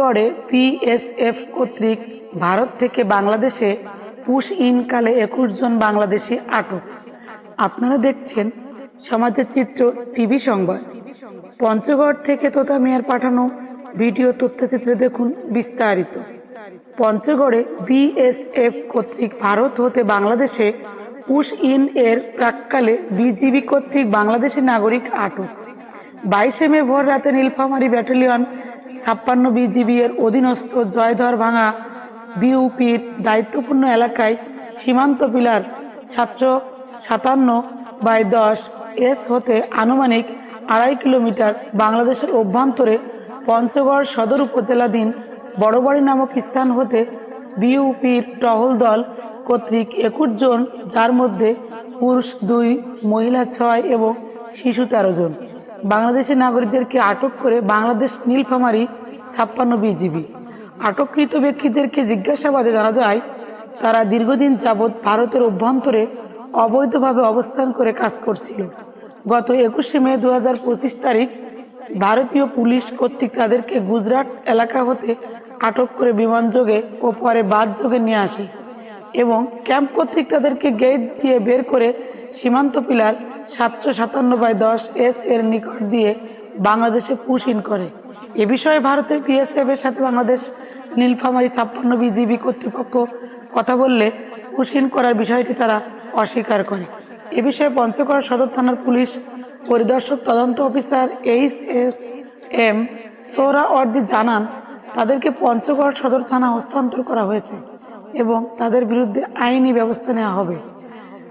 পঞ্চগড়ে পিএসএফ কর্তৃক ভারত থেকে বাংলাদেশে পুশ ইন কালে একুশ জন বাংলাদেশি আটক। আপনারা দেখছেন সমাজের চিত্র টিভি সংবাদ। পঞ্চগড় থেকে তোতা মিয়ার পাঠানো ভিডিও তথ্যচিত্রে দেখুন বিস্তারিত। পঞ্চগড়ে বিএসএফ কর্তৃক ভারত হতে বাংলাদেশে পুশ ইন এর প্রাককালে বিজিবি কর্তৃক বাংলাদেশি নাগরিক আটক। বাইশে মে ভোর রাতে নীলফামারী ব্যাটালিয়ন ছাপ্পান্ন বিজিবি এর অধীনস্থ জয়ধর ভাঙা বিউপির দায়িত্বপূর্ণ এলাকায় সীমান্ত পিলার সাতশো সাতান্ন বাই দশ এস হতে আনুমানিক আড়াই কিলোমিটার বাংলাদেশের অভ্যন্তরে পঞ্চগড় সদর উপজেলাধীন বড়বাড়ি নামক স্থান হতে বিউপির টহল দল কর্তৃক একুশ জন, যার মধ্যে পুরুষ দুই, মহিলা ছয় এবং শিশু তেরো জন। বাংলাদেশের নাগরিকদেরকে আটক করে বাংলাদেশ নীলফামারী ছাপ্পান্ন বিজিবি। আটককৃত ব্যক্তিদেরকে জিজ্ঞাসাবাদে জানা যায়, তারা দীর্ঘদিন যাবৎ ভারতের অভ্যন্তরে অবৈধভাবে অবস্থান করে কাজ করছিল। গত একুশে মে দু হাজার পঁচিশ তারিখ ভারতীয় পুলিশ কর্তৃক তাদেরকে গুজরাট এলাকা হতে আটক করে বিমানযোগে ও পরে বাস যোগে নিয়ে আসে এবং ক্যাম্প কর্তৃক তাদেরকে গেট দিয়ে বের করে সীমান্ত পিলার সাতশো সাতান্ন বাই দশ এস এর নিকট দিয়ে বাংলাদেশে পুশ ইন করে। এ বিষয়ে ভারতের বিএসএফ এর সাথে বাংলাদেশ নীলফামারী ছাপ্পান্ন বিজিবি কর্তৃপক্ষ কথা বললে পুশ ইন করার বিষয়টি তারা অস্বীকার করে। এ বিষয়ে পঞ্চগড় সদর থানার পুলিশ পরিদর্শক তদন্ত অফিসার এইচ এস এম সৌরা অর্দি জানান, তাদেরকে পঞ্চগড় সদর থানা হস্তান্তর করা হয়েছে এবং তাদের বিরুদ্ধে আইনি ব্যবস্থা নেওয়া হবে।